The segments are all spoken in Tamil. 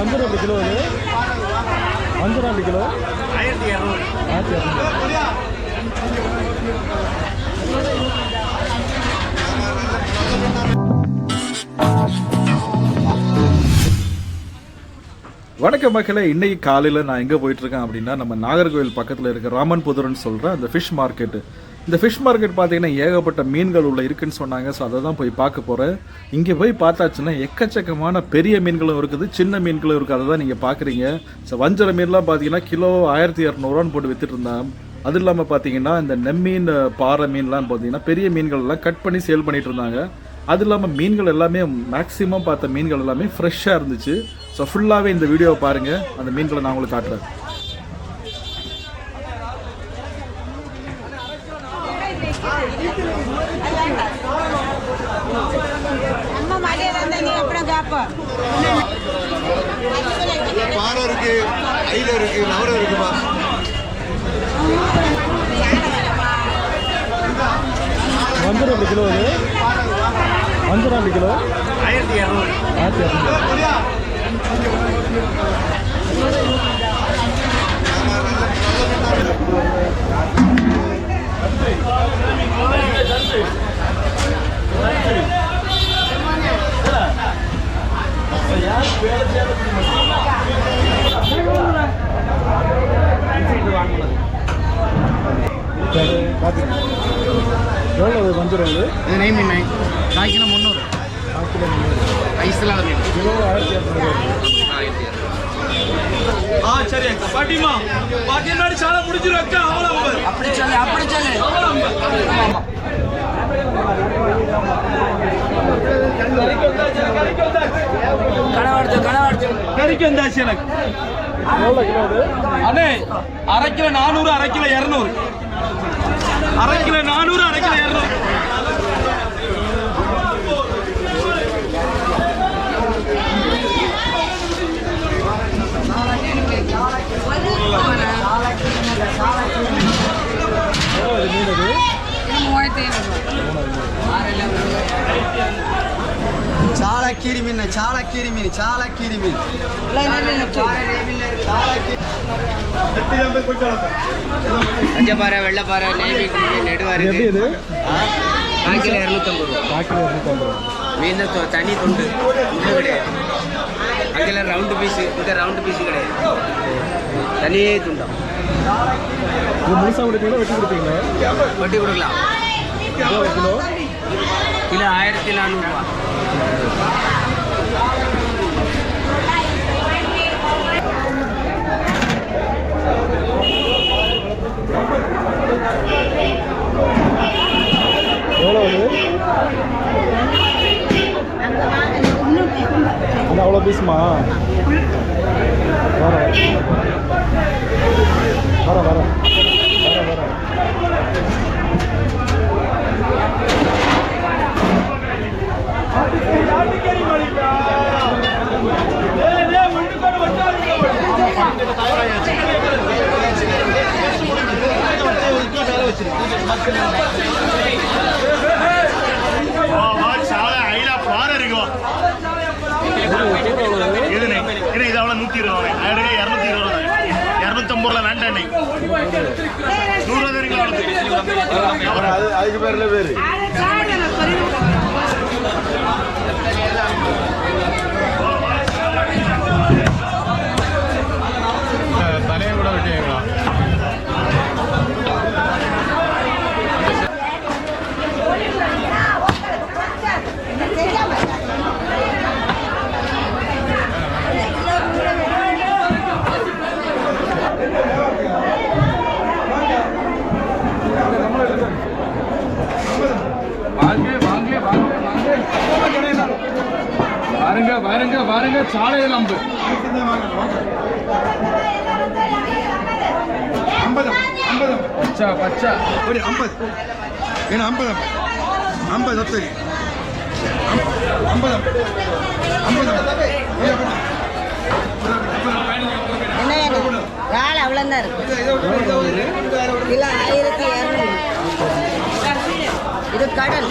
வஞ்சரம் எப்படி கிலோ அது வஞ்சரம் எப்படி கிலோ? ஆயிரத்தி இரநூறு ஆயிரத்தி இரநூறு வணக்கம் இன்னைக்கு காலையில் நான் எங்கே போயிட்டுருக்கேன் அப்படின்னா நம்ம நாகர்கோவில் பக்கத்தில் இருக்க ராமன் புதூர்னு சொல்கிற அந்த ஃபிஷ் மார்க்கெட்டு இந்த ஃபிஷ் மார்க்கெட் பார்த்தீங்கன்னா ஏகப்பட்ட மீன்கள் உள்ள இருக்குன்னு சொன்னாங்க. ஸோ அதை தான் போய் பார்க்க போகிறேன் இங்கே போய் பார்த்தாச்சுன்னா எக்கச்சக்கமான பெரிய மீன்களும் இருக்குது சின்ன மீன்களும் இருக்குது. அதை தான் நீங்கள் பார்க்குறீங்க. ஸோ வஞ்சர மீன்லாம் பார்த்தீங்கன்னா கிலோ ஆயிரத்தி இரநூறுவான்னு போட்டு வித்துட்டு இருந்தான். அது இல்லாமல் பார்த்தீங்கன்னா இந்த நெம்மீன் பாறை மீன்லாம் பார்த்தீங்கன்னா பெரிய மீன்கள்லாம் கட் பண்ணி சேல் பண்ணிட்டு இருந்தாங்க. அது இல்லாமல் மீன்கள் எல்லாமே மேக்ஸிமம் பார்த்த மீன்கள் எல்லாமே ஃப்ரெஷ்ஷாக இருந்துச்சு. ஸோ ஃபுல்லாகவே இந்த வீடியோவை பாருங்கள் அந்த மீன்களை நான் உங்களுக்கு காட்டுறேன். பாறை இருக்கு? ஐல இருக்கு நவரம் இருக்குமா? வஞ்சரம் எப்படி கிலோ அது வஞ்சரம் எப்படி கிலோ? ஆயிரத்தி இரநூறு. ஆயிரத்தி இரநூறு. வஞ்சரம் அது இது நெய் மீன் கால் கிலோ முந்நூறு. கால் கிலோ முந்நூறு. ஐஸ்லாம் மீன் கிலோ ஆயிரத்தி இரநூறு ஆ சரி அக்கா. பாட்டிமா பாட்டி முன்னாடி சாலை அக்கா. அவ்வளோ அப்படி சொல்லு அப்படி சொல்லு. கனவாடுச்சு கனவாடுச்சு கறிக்கு வந்தாச்சு எனக்கு. அண்ணே அரை கிலோ நானூறு அரை கிலோ இரநூறு. அரை கிலோ நானூறு அரை கிலோ இரநூறு. எவ்வளோ அது மீன் அது மூவாயிரத்தி ஐநூறு చాలా కీరి మీన్ చాలా కీరి మీన్ చాలా కీరి మీన్ பஞ்சப்பாறை வெள்ளைப்பாறை நேவி நெடுவா இது எப்படி இருக்கு இது காய்க்கில் இரநூத்தம்பது ரூபா கால் கிலோ இரநூத்தம்பது ரூபா மீன் தொ- தனி துண்டு இது கிடையாது அங்கே ரவுண்டு பீஸு இங்கே ரவுண்டு பீஸு கிடையாது தனியே துண்டம் இது முழுசாக கொடுப்பீங்களா வெட்டி கொடுப்பீங்களா வட்டி கொடுக்கலாம் எவ்வளோ கிலோ கிலோ ஆயிரத்தி நானூறுரூவா அவ்வளோ பீஸ்மா? வர. வர வர. இது அவ்வளோ நூற்றி இருபது ஆயிரம் இரநூத்தி இருபது இரநூத்தம்பது ரூபா வேண்டாம் நெய் நூறு ரூபா வரைக்கும் அது அதுக்கு பேர்ல பேரு வாங்க வாங்க வாங்க வாங்க. பாருங்க பாருங்க பாருங்க சாலையில் அம்பு ஐம்பது ஐம்பது. பச்சா பச்சா. ஒரு ஐம்பது. ஏன்னா ஐம்பது ஐம்பது ஒத்தரி ஐம்பது ஐம்பது. என்ன வேணும் ரால் அவ்வளோதான் இருக்கு. கிலோ ஆயிரத்தி இரநூறு. இது கடல்.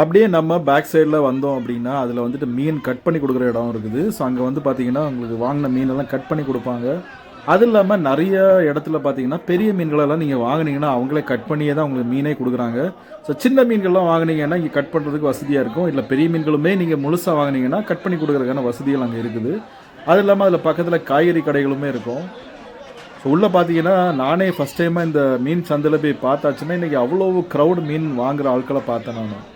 அப்படியே நம்ம பேக் சைடில் வந்தோம் அப்படின்னா அதில் வந்துட்டு மீன் கட் பண்ணி கொடுக்குற இடம் இருக்குது. ஸோ அங்கே வந்து பார்த்தீங்கன்னா உங்களுக்கு வாங்கின மீனெல்லாம் கட் பண்ணி கொடுப்பாங்க. அது இல்லாமல் நிறைய இடத்துல பார்த்தீங்கன்னா பெரிய மீன்களெல்லாம் நீங்கள் வாங்குனீங்கன்னா அவங்களே கட் பண்ணியே தான் உங்களுக்கு மீனே கொடுக்குறாங்க. ஸோ சின்ன மீன்கள்லாம் வாங்குனீங்கன்னா இங்கே கட் பண்ணுறதுக்கு வசதியாக இருக்கும். இல்லை பெரிய மீன்களுமே நீங்கள் முழுசாக வாங்குனீங்கன்னா கட் பண்ணி கொடுக்குறதுக்கான வசதிகள் அங்கே இருக்குது. அது இல்லாமல் அதில் பக்கத்தில் காய்கறி கடைகளுமே இருக்கும். ஸோ உள்ளே பார்த்தீங்கன்னா நானே ஃபஸ்ட் டைமாக இந்த மீன் சந்தையில் போய் பார்த்தாச்சுன்னா இன்றைக்கி அவ்வளோ க்ரௌட் மீன் வாங்குற ஆட்களை பார்த்தேன் நான்.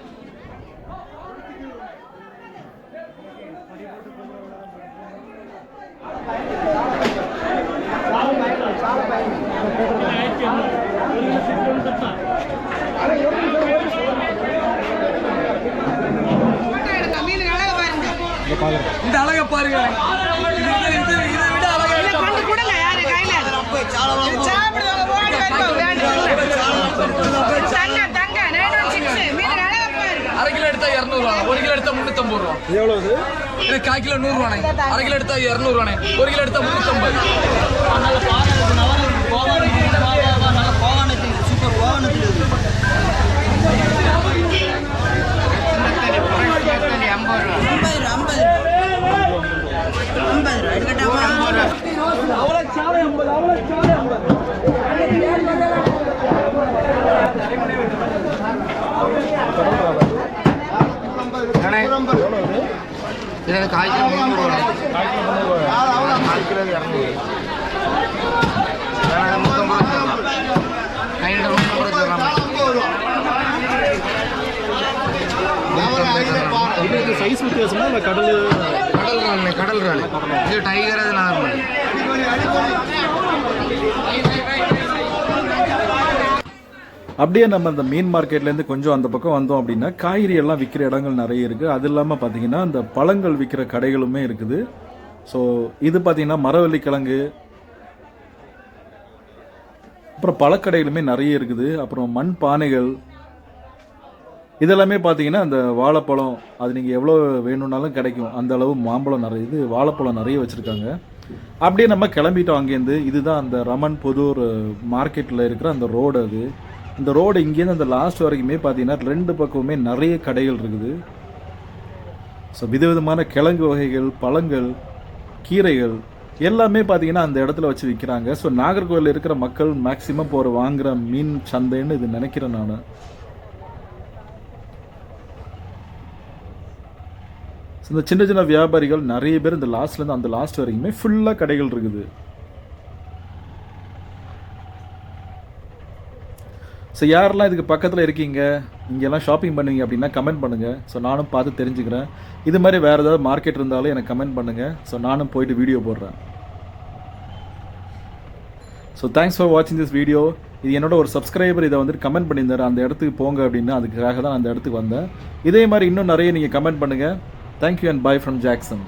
இந்த அழகை பாருங்க இது இது- இது இதை விட அழகா இருக்கு. அரை கிலோ எடுத்தா இரநூறுவா ஒரு கிலோ எடுத்தா முந்நூற்றம்பது ரூபா. எவ்வளவு இது? கால் கிலோ நூறுரூவாண்ணே அரை கிலோ எடுத்தா இரநூறுவாண்ணே. ஒரு கிலோ எடுத்தா முந்நூற்றம்பது இது கால் கிலோ முந்நூறு ரூபா கால் கிலோ இரநூறு நூற்றம்பது ரூபா ஐநூறு நூற்றம்பது ரூபா இது சைஸ் வித்தியாசமா இல்லை கடல்? கடல் ராணி கடல் ராணி. இது டைகர் அது நார்மல். அப்படியே நம்ம அந்த மீன் மார்க்கெட்லேருந்து கொஞ்சம் அந்த பக்கம் வந்தோம் அப்படின்னா காய்கறி எல்லாம் விற்கிற இடங்கள் நிறைய இருக்குது அது இல்லாமல் பார்த்தீங்கன்னா அந்த பழங்கள் விற்கிற கடைகளுமே இருக்குது. ஸோ இது பார்த்தீங்கன்னா மரவள்ளி கிழங்கு அப்புறம் பழக்கடைகளுமே நிறைய இருக்குது. அப்புறம் மண் பானைகள் இதெல்லாமே பார்த்தீங்கன்னா அந்த வாழைப்பழம் அது நீங்கள் எவ்வளோ வேணும்னாலும் கிடைக்கும். அந்த அளவு மாம்பழம் நிறைய இது வாழைப்பழம் நிறைய வச்சுருக்காங்க. அப்படியே நம்ம கிளம்பிட்டோம் அங்கேருந்து. இதுதான் அந்த ரமன் புதூர் மார்க்கெட்டில் இருக்கிற அந்த ரோடு அது. இந்த ரோடு இங்கேருந்து அந்த லாஸ்ட் வரைக்குமே பார்த்தீங்கன்னா ரெண்டு பக்கமுமே நிறைய கடைகள் இருக்குது. ஸோ விதவிதமான கிழங்கு வகைகள் பழங்கள் கீரைகள் எல்லாமே பார்த்தீங்கன்னா அந்த இடத்துல வச்சு விற்கிறாங்க. ஸோ நாகர்கோவில் இருக்கிற மக்கள் மேக்சிமம் போகிற வாங்குகிற மீன் சந்தைன்னு இது நினைக்கிறேன் நான். ஸோ இந்த சின்ன சின்ன வியாபாரிகள் நிறைய பேர் இந்த லாஸ்ட்லேருந்து அந்த லாஸ்ட் வரைக்குமே ஃபுல்லாக கடைகள் இருக்குது. ஸோ யாரெல்லாம் இதுக்கு பக்கத்தில் இருக்கீங்க? இங்கெல்லாம் ஷாப்பிங் பண்ணுவீங்க அப்படின்னா கமெண்ட் பண்ணுங்கள் ஸோ நானும் பார்த்து தெரிஞ்சுக்கிறேன். இது மாதிரி வேறு ஏதாவது மார்க்கெட் இருந்தாலும் எனக்கு கமெண்ட் பண்ணுங்கள் ஸோ நானும் போயிட்டு வீடியோ போடுறேன். ஸோ தேங்க்ஸ் ஃபார் வாட்சிங் திஸ் வீடியோ இது என்னோட ஒரு சப்ஸ்கிரைபர் இதை வந்துட்டு கமெண்ட் பண்ணியிருந்தார். அந்த இடத்துக்கு போங்க அப்படின்னு அதுக்காக தான் அந்த இடத்துக்கு வந்தேன். இதே மாதிரி இன்னும் நிறைய நீங்கள் கமெண்ட் பண்ணுங்கள் thank you and bye from Jackson